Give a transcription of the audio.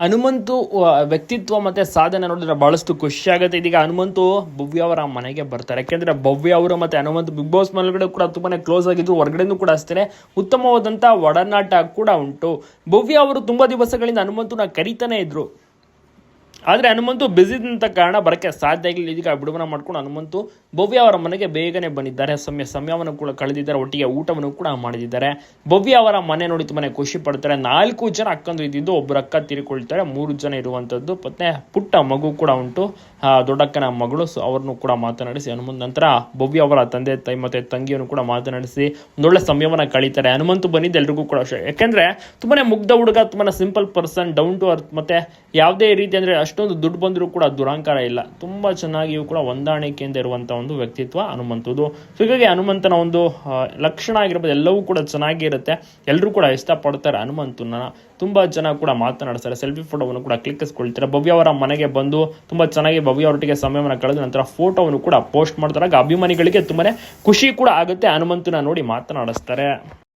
ಹನುಮಂತು ವ್ಯಕ್ತಿತ್ವ ಮತ್ತೆ ಸಾಧನೆ ನೋಡಿದ್ರೆ ಬಹಳಷ್ಟು ಖುಷಿ ಆಗುತ್ತೆ. ಇದೀಗ ಹನುಮಂತು ಭವ್ಯ ಅವರ ಮನೆಗೆ ಬರ್ತಾರೆ. ಯಾಕೆಂದ್ರೆ ಭವ್ಯ ಅವರು ಮತ್ತೆ ಹನುಮಂತು ಬಿಗ್ ಬಾಸ್ ಮೇಲ್ಗಡೆ ಕೂಡ ತುಂಬಾನೇ ಕ್ಲೋಸ್ ಆಗಿದ್ರು ಹೊರಗಡೆನೂ ಕೂಡ ಅಷ್ಟೇ ಉತ್ತಮವಾದಂತ ಒಡನಾಟ ಕೂಡ ಉಂಟು. ಭವ್ಯ ಅವರು ತುಂಬಾ ದಿವಸಗಳಿಂದ ಹನುಮಂತನ ಕರಿತಾನೆ ಇದ್ರು. ಆದರೆ ಹನುಮಂತು ಅಂತ ಕಾರಣ ಬರೋಕ್ಕೆ ಸಾಧ್ಯ ಆಗಿಲ್ಲ ಇದಕ್ಕೆ ಬಿಡುಗಡೆ ಮಾಡ್ಕೊಂಡು ಹನುಮಂತು ಭವ್ಯ ಅವರ ಮನೆಗೆ ಬೇಗನೆ ಬಂದಿದ್ದಾರೆ. ಸಮಯ ಸಮಯವನ್ನು ಕೂಡ ಕಳೆದಿದ್ದಾರೆ. ಒಟ್ಟಿಗೆ ಊಟವನ್ನು ಕೂಡ ಮಾಡಿದ್ದಾರೆ. ಭವ್ಯ ಅವರ ಮನೆ ನೋಡಿ ತುಂಬಾನೇ ಖುಷಿ ಪಡ್ತಾರೆ. ನಾಲ್ಕು ಜನ ಅಕ್ಕಂದು ಇದ್ದಿದ್ದು ಒಬ್ಬರು ಅಕ್ಕ ತೀರಿಕೊಳ್ತಾರೆ. ಮೂರು ಜನ ಇರುವಂಥದ್ದು ಮತ್ತೆ ಪುಟ್ಟ ಮಗು ಕೂಡ ಉಂಟು. ದೊಡ್ಡಕ್ಕನ ಮಗಳು ಸೊ ಅವ್ರನ್ನು ಕೂಡ ಮಾತನಾಡಿಸಿ ಹನುಮಂತ ನಂತರ ಭವ್ಯ ಅವರ ತಂದೆ, ತಾಯಿ ಮತ್ತೆ ತಂಗಿಯನ್ನು ಕೂಡ ಮಾತನಾಡಿಸಿ ಒಂದೊಳ್ಳೆ ಸಮಯವನ್ನು ಕಳೀತಾರೆ. ಹನುಮಂತು ಬಂದಿದ್ದು ಎಲ್ರಿಗೂ ಕೂಡ ಯಾಕೆಂದ್ರೆ ತುಂಬಾನೇ ಮುಗ್ಧ ಹುಡುಗ, ತುಂಬಾನೇ simple person down to earth ಮತ್ತೆ ಯಾವುದೇ ರೀತಿ ಅಂದ್ರೆ ಅಷ್ಟೊಂದು ದುಡ್ಡು ಬಂದರೂ ಕೂಡ ದುರಾಂಕಾರ ಇಲ್ಲ. ತುಂಬಾ ಚೆನ್ನಾಗಿಯೂ ಕೂಡ ಹೊಂದಾಣಿಕೆಯಿಂದ ಇರುವಂಥ ಒಂದು ವ್ಯಕ್ತಿತ್ವ ಹನುಮಂತದು ಸೊ ಹೀಗಾಗಿ ಹನುಮಂತನ ಒಂದು ಲಕ್ಷಣ ಆಗಿರ್ಬೋದು ಎಲ್ಲವೂ ಕೂಡ ಚೆನ್ನಾಗಿರುತ್ತೆ. ಎಲ್ಲರೂ ಕೂಡ ಇಷ್ಟಪಡ್ತಾರೆ ಹನುಮಂತನ ತುಂಬ ಜನ ಕೂಡ ಮಾತನಾಡ್ತಾರೆ ಸೆಲ್ಫಿ ಫೋಟೋವನ್ನು ಕೂಡ ಕ್ಲಿಕ್ಕಿಸ್ಕೊಳ್ತಾರೆ. ಭವ್ಯ ಅವರ ಮನೆಗೆ ಬಂದು ತುಂಬ ಚೆನ್ನಾಗಿ ಭವ್ಯ ಅವರೊಟ್ಟಿಗೆ ಸಮಯವನ್ನು ಕಳೆದ ನಂತರ ಫೋಟೋವನ್ನು ಕೂಡ ಪೋಸ್ಟ್ ಮಾಡ್ತಾರೆ. ಆಗ ಅಭಿಮಾನಿಗಳಿಗೆ ತುಂಬಾನೇ ಖುಷಿ ಕೂಡ ಆಗುತ್ತೆ ಹನುಮಂತನ ನೋಡಿ ಮಾತನಾಡಿಸ್ತಾರೆ.